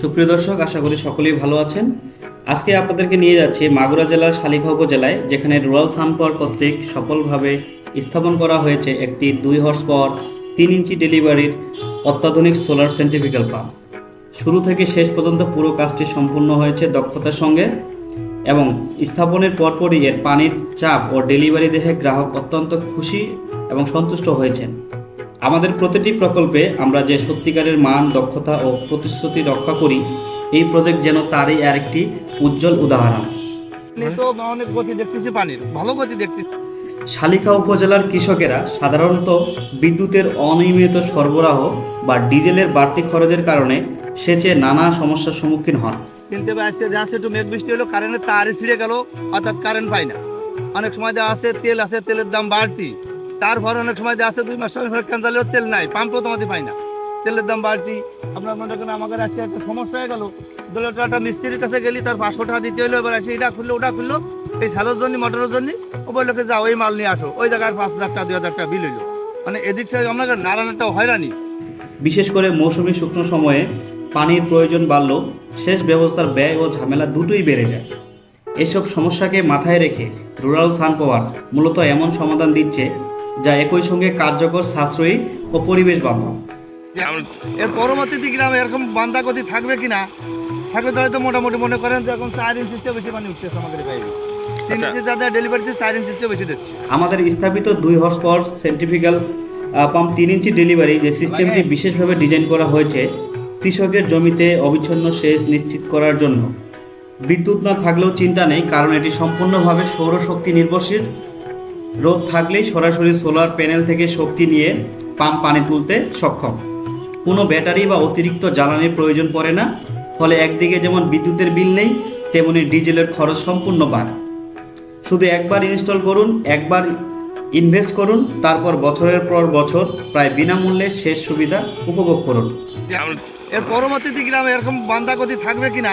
সুপ্রিয় দর্শক, আশা করি সকলেই ভালো আছেন। আজকে আপনাদেরকে নিয়ে যাচ্ছি মাগুরা জেলার শালিখা উপজেলায়, যেখানে রুরাল সানপাওয়ার কর্তৃক সফলভাবে স্থাপন করা হয়েছে একটি দুই হর্স পাওয়ার তিন ইঞ্চি ডেলিভারির অত্যাধুনিক সোলার সেন্ট্রিফিক্যাল পাম্প শুরু থেকে শেষ পর্যন্ত পুরো কাজটি সম্পূর্ণ হয়েছে দক্ষতার সঙ্গে এবং স্থাপনের পরপরই এর পানির চাপ ও ডেলিভারি দেখে গ্রাহক অত্যন্ত খুশি এবং সন্তুষ্ট হয়েছেন। আমাদের প্রতিটি প্রকল্পে আমরা যে সত্যিকারের মান দক্ষতা ও প্রতিশ্রুতি রক্ষা করি এই প্রজেক্ট যেন তারই আরেকটি উজ্জ্বল উদাহরণ। অনেক গতি দেখতেছি পানির ভালো গতি দেখতেছি। শালিখা উপজেলার কৃষকেরা সাধারণত বিদ্যুতের অনিয়মিত সরবরাহ বা ডিজেলের বাড়তি খরচের কারণে সেচে নানা সমস্যার সম্মুখীন হন। কিন্তু আজকে যা আছে একটু মেঘ বৃষ্টি হলো কারেন্টের তারই ছিঁড়ে গেল অর্থাৎ কারেন্ট পাই না। অনেক সময় যা আছে তেল আছে তেলের দাম বাড়তি। তারপর অনেক সময় যা আছে, দুই মাস সময় ক্যান্সালেও তেল নাই, পাম্পও তোমাদের পাই না। তেলের দাম বাড়তি। আমরা মনে করেন আমাদের আজকে একটা সমস্যা হয়ে গেল। দোলেটা একটা মিস্ত্রির কাছে গেলি, তার পাঁচশো টাকা দিতে হলো, এবার এসে এটা খুললো, ওটা খুললো, এই সালের জন্য, মোটরের জন্য, ও বলল যাও, ওই মাল নিয়ে আসো। ওই জায়গায় পাঁচ হাজার টাকা, দুই হাজার টাকা বিল হইল। মানে এদিক থেকে আমরা নারায়ণ একটা হয়রানি? বিশেষ করে মৌসুমি শুকনো সময়ে পানির প্রয়োজন বাড়লেও শেষ ব্যবস্থার ব্যয় ও ঝামেলা দুটোই বেড়ে যায়। এসব সমস্যাকে মাথায় রেখে রুরাল সান পাওয়ার মূলত এমন সমাধান দিচ্ছে যা একই সঙ্গে কার্যকর সাশ্রয়ী ও পরিবেশ বান্ধব। এর পরবর্তীতে গ্রামে এরকম বান্ধা গতি থাকবে কিনা থাকলে তাহলে তো মোটামুটি মনে করেন যে এখন চার ইঞ্চির চেয়ে বেশি পানি উঠতেছে আমাদের পাইবে তিন আচ্ছা। ইঞ্চি যাদের ডেলিভারিতে চার ইঞ্চির বেশি দিচ্ছে। আমাদের স্থাপিত দুই হর্স পাওয়ার সেন্ট্রিফিক্যাল পাম্প তিন ইঞ্চি ডেলিভারি যে সিস্টেমটি বিশেষভাবে ডিজাইন করা হয়েছে কৃষকের জমিতে অবিচ্ছন্ন সেচ নিশ্চিত করার জন্য। বিদ্যুৎ না থাকলেও চিন্তা নেই কারণ এটি সম্পূর্ণভাবে সৌরশক্তি নির্ভরশীল। রোদ থাকলেই সরাসরি সোলার প্যানেল থেকে শক্তি নিয়ে পাম্প পানি তুলতে সক্ষম। কোনো ব্যাটারি বা অতিরিক্ত জ্বালানির প্রয়োজন পড়ে না, ফলে একদিকে যেমন বিদ্যুতের বিল নেই, তেমনি ডিজেলের খরচ সম্পূর্ণ বাড়ে শুধু একবার ইনস্টল করুন, একবার ইনভেস্ট করুন, তারপর বছরের পর বছর প্রায় বিনামূল্যে শেষ সুবিধা উপভোগ করুন। এর পরবর্তীতে গ্রামে এরকম বান্ধা গতি থাকবে কিনা?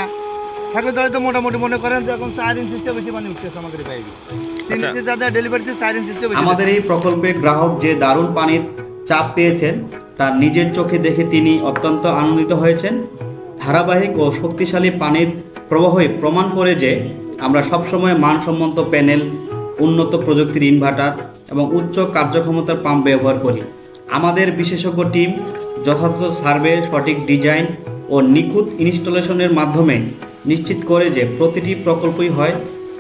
থাকলে তাহলে তো মোটামুটি মনে করেন যে এখন চার ইঞ্চির চেয়ে বেশি পানি উঠতেছে আমাদের পাইবে তিন আচ্ছা। আমাদের এই প্রকল্পে গ্রাহক যে দারুণ পানির চাপ পেয়েছেন তার নিজের চোখে দেখে তিনি অত্যন্ত আনন্দিত হয়েছেন। ধারাবাহিক ও শক্তিশালী পানির প্রবাহই প্রমাণ করে যে আমরা সবসময় মানসম্মত প্যানেল উন্নত প্রযুক্তির ইনভার্টার এবং উচ্চ কার্যক্ষমতার পাম্প ব্যবহার করি। আমাদের বিশেষজ্ঞ টিম যথাযথ সার্ভে সঠিক ডিজাইন ও নিখুঁত ইনস্টলেশনের মাধ্যমে নিশ্চিত করে যে প্রতিটি প্রকল্পই হয়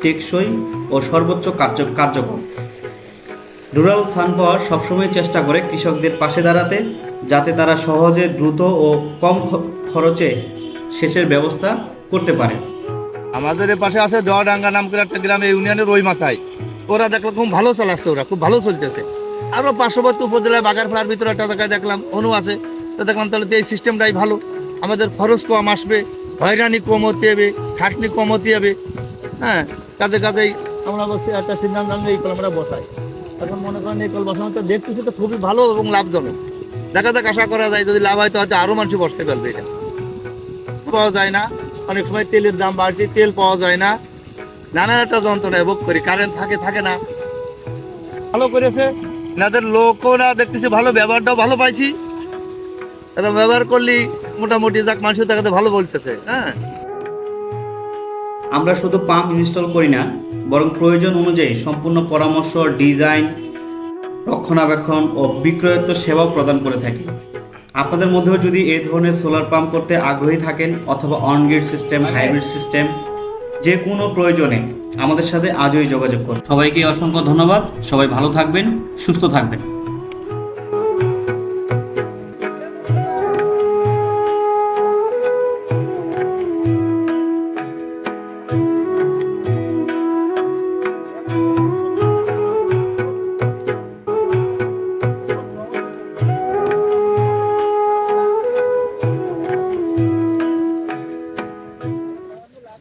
টেকসই ও সর্বোচ্চ কার্য কার্যকর রুরাল সান পাওয়ার সবসময় চেষ্টা করে কৃষকদের পাশে দাঁড়াতে, যাতে তারা সহজে দ্রুত ও কম খরচে সেচের ব্যবস্থা করতে পারে। আমাদের পাশে আছে দোয়াডাঙ্গা নাম করে একটা গ্রামে ইউনিয়নের ওই মাথায় ওরা দেখলাম খুব ভালো চালাচ্ছে ওরা, খুব ভালো চলতেছে। আরও পার্শ্ববর্তী উপজেলায় বাগারপাড়ার ভিতরে একটা জায়গায় দেখলাম, অনু আছে। তো দেখলাম তাহলে তো এই সিস্টেমটাই ভালো। আমাদের খরচ কম আসবে, হয়রানি কম হতে হবে, খাটনি কম হতে হবে। হ্যাঁ কাজে কাজেই আমরা বসে একটা সিদ্ধান্ত আমরা এই কল আমরা বসাই। এখন মনে করেন এই কল বসানো তো দেখতেছি তো খুবই ভালো এবং লাভজনক। দেখা যাক আশা করা যায় যদি লাভ হয় তো হয়তো আরও মানুষ বসতে পারবে এটা। পাওয়া যায় না। অনেক সময় তেলের দাম বাড়ছে তেল পাওয়া যায় না। নানান একটা যন্ত্রণায় ভোগ করি কারেন্ট থাকে থাকে না। ভালো করেছে। এনাদের লোকরা দেখতেছি ভালো ব্যবহারটাও ভালো পাইছি। এরা ব্যবহার করলি মোটামুটি যাক মানুষের দেখাতে ভালো বলতেছে হ্যাঁ। আমরা শুধু পাম্প ইনস্টল করি না, বরং প্রয়োজন অনুযায়ী সম্পূর্ণ পরামর্শ, ডিজাইন, রক্ষণাবেক্ষণ ও বিক্রয়োত্তর সেবাও প্রদান করে থাকি। আপনাদের মধ্যেও যদি এই ধরনের সোলার পাম্প করতে আগ্রহী থাকেন অথবা অনগ্রিড সিস্টেম হাইব্রিড সিস্টেম যে কোনো প্রয়োজনে আমাদের সাথে আজই যোগাযোগ করুন। সবাইকে অসংখ্য ধন্যবাদ। সবাই ভালো থাকবেন, সুস্থ থাকবেন।